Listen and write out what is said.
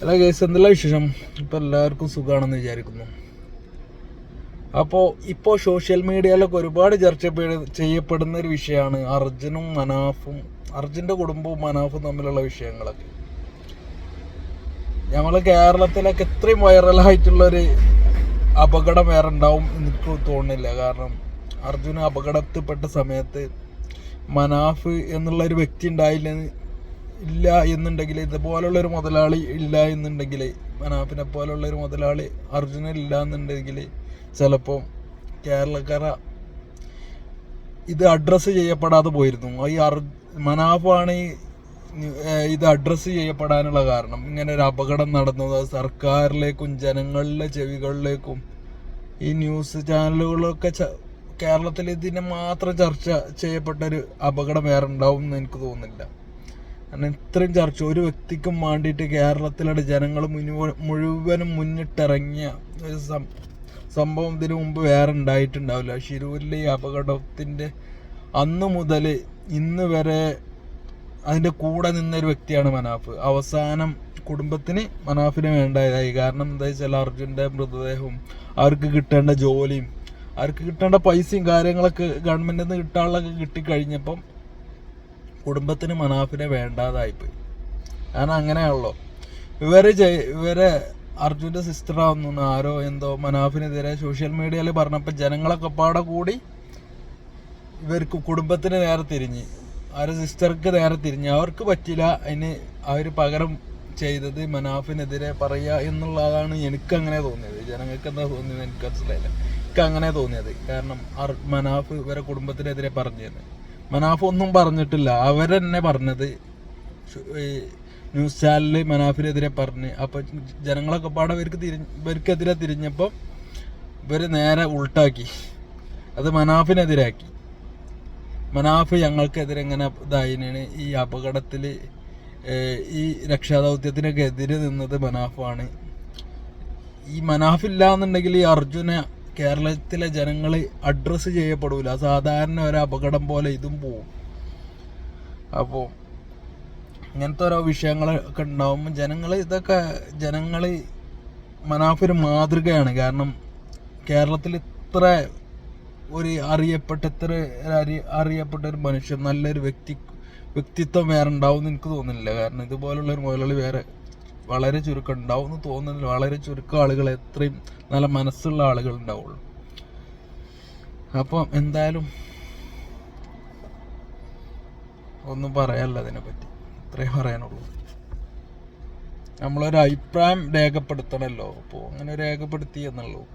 അല്ല കേസ് എന്തെല്ലാം വിശേഷം? ഇപ്പം എല്ലാവർക്കും സുഖമാണെന്ന് വിചാരിക്കുന്നു. അപ്പോൾ ഇപ്പോൾ സോഷ്യൽ മീഡിയയിലൊക്കെ ഒരുപാട് ചർച്ച ചെയ്യപ്പെടുന്ന ഒരു വിഷയമാണ് അർജുനും മനാഫും അർജുന്റെ കുടുംബവും മനാഫും തമ്മിലുള്ള വിഷയങ്ങളൊക്കെ. ഞങ്ങൾ കേരളത്തിലൊക്കെ ഇത്രയും വൈറലായിട്ടുള്ളൊരു അപകടം വേറെ ഉണ്ടാവും എനിക്ക് തോന്നുന്നില്ല. കാരണം അർജുന അപകടത്തിൽപ്പെട്ട സമയത്ത് മനാഫ് എന്നുള്ള ഒരു വ്യക്തി ഉണ്ടായില്ല ഇല്ല എന്നുണ്ടെങ്കിൽ ഇതുപോലുള്ള ഒരു മുതലാളി ഇല്ല എന്നുണ്ടെങ്കിൽ മനാഫിനെ പോലുള്ള ഒരു മുതലാളി അർജുനൻ ഇല്ല എന്നുണ്ടെങ്കിൽ ചിലപ്പോൾ കേരളക്കാര ഇത് അഡ്രസ്സ് ചെയ്യപ്പെടാതെ പോയിരുന്നു. ഈ അർ മനാഫാണ് ഈ ഇത് അഡ്രസ്സ് ചെയ്യപ്പെടാനുള്ള കാരണം. ഇങ്ങനെ ഒരു അപകടം നടന്നത് സർക്കാരിലേക്കും ജനങ്ങളിലെ ചെവികളിലേക്കും ഈ ന്യൂസ് ചാനലുകളൊക്കെ കേരളത്തിൽ ഇതിനെ മാത്രം ചർച്ച ചെയ്യപ്പെട്ട ഒരു അപകടം വേറെ ഉണ്ടാവും എന്ന് എനിക്ക് തോന്നുന്നില്ല. കാരണം ഇത്രയും ചർച്ച. ഒരു വ്യക്തിക്കും വേണ്ടിയിട്ട് കേരളത്തിലെ ജനങ്ങൾ മുഴുവനും മുന്നിട്ടിറങ്ങിയ ഒരു സംഭവം ഇതിനു മുമ്പ് വേറെ ഉണ്ടായിട്ടുണ്ടാവില്ല. ഷിരൂരിലെ ഈ അപകടത്തിന്റെ അന്ന് മുതൽ ഇന്ന് വരെ അതിന്റെ കൂടെ നിന്നൊരു വ്യക്തിയാണ് മനാഫ്. അവസാനം കുടുംബത്തിന് മനാഫിന് വേണ്ടതായി. കാരണം എന്താ വെച്ചാൽ അർജുന്റെ മൃതദേഹവും അവർക്ക് കിട്ടേണ്ട ജോലിയും അവർക്ക് കിട്ടേണ്ട പൈസയും കാര്യങ്ങളൊക്കെ ഗവൺമെന്റിൽ നിന്ന് കിട്ടാനുള്ളതൊക്കെ കിട്ടിക്കഴിഞ്ഞപ്പം കുടുംബത്തിന് മനാഫിനെ വേണ്ടാതായിപ്പോയി. കാരണം അങ്ങനെയാണല്ലോ. ഇവർ ഇവരെ അർജുന്റെ സിസ്റ്ററാവുന്നു ആരോ എന്തോ മനാഫിനെതിരെ സോഷ്യൽ മീഡിയയിൽ പറഞ്ഞപ്പോൾ ജനങ്ങളൊക്കെ പാടെ കൂടി ഇവർക്ക് കുടുംബത്തിന് നേരെ തിരിഞ്ഞ്. ആരെ സിസ്റ്റർക്ക് നേരെ തിരിഞ്ഞ്. അവർക്ക് പറ്റില്ല അതിന് അവർ പകരം ചെയ്തത് മനാഫിനെതിരെ പറയുക എന്നുള്ളതാണ് എനിക്കങ്ങനെ തോന്നിയത്. ജനങ്ങൾക്ക് എന്താ തോന്നിയത് എനിക്ക് മനസ്സിലായില്ല. എനിക്ക് അങ്ങനെ തോന്നിയത്. കാരണം മനാഫ് ഇവരെ കുടുംബത്തിനെതിരെ പറഞ്ഞത് മനാഫ് ഒന്നും പറഞ്ഞിട്ടില്ല. അവരെന്നെ പറഞ്ഞത്. ന്യൂസ് ചാനലിൽ മനാഫിനെതിരെ പറഞ്ഞ്. അപ്പോൾ ജനങ്ങളൊക്കെ പാടെ ഇവർക്ക് തിരിഞ്ഞ് ഇവർക്കെതിരെ തിരിഞ്ഞപ്പോൾ ഇവർ നേരെ ഉൾട്ടാക്കി. അത് മനാഫിനെതിരാക്കി. മനാഫ് ഞങ്ങൾക്കെതിരെ ഇങ്ങനെ ഇതായിനാണ്. ഈ അപകടത്തിൽ ഈ രക്ഷാദൗത്യത്തിനൊക്കെ എതിരെ നിന്നത് മനാഫാണ്. ഈ മനാഫില്ല എന്നുണ്ടെങ്കിൽ ഈ അർജുന കേരളത്തിലെ ജനങ്ങൾ അഡ്രസ്സ് ചെയ്യപ്പെടില്ല സാധാരണ ഒരു അപകടം പോലെ ഇതും പോവും. അപ്പോൾ ഇങ്ങനത്തെ ഓരോ വിഷയങ്ങളൊക്കെ ഉണ്ടാവുമ്പോൾ ജനങ്ങൾ ഇതൊക്കെ ജനങ്ങൾ മനാഫൊരു മാതൃകയാണ്. കാരണം കേരളത്തിൽ ഇത്ര ഒരു അറിയപ്പെട്ട ഇത്ര അറി അറിയപ്പെട്ട ഒരു മനുഷ്യൻ നല്ലൊരു വ്യക്തി വ്യക്തിത്വം വേറെ ഉണ്ടാവും എന്ന് എനിക്ക് തോന്നുന്നില്ല. കാരണം ഇതുപോലുള്ള ഒരു മുതലാളി വേറെ വളരെ ചുരുക്കം ഉണ്ടാവും എന്ന് തോന്നുന്നില്ല. വളരെ ചുരുക്കം ആളുകൾ എത്രയും നല്ല മനസ്സുള്ള ആളുകൾ ഉണ്ടാവുള്ളൂ. അപ്പം എന്തായാലും ഒന്നും പറയാനില്ല അതിനെപ്പറ്റി. ഇത്രേ പറയാനുള്ളൂ. നമ്മളൊരു അഭിപ്രായം രേഖപ്പെടുത്തണല്ലോ. അപ്പോൾ അങ്ങനെ രേഖപ്പെടുത്തി എന്നുള്ളൂ.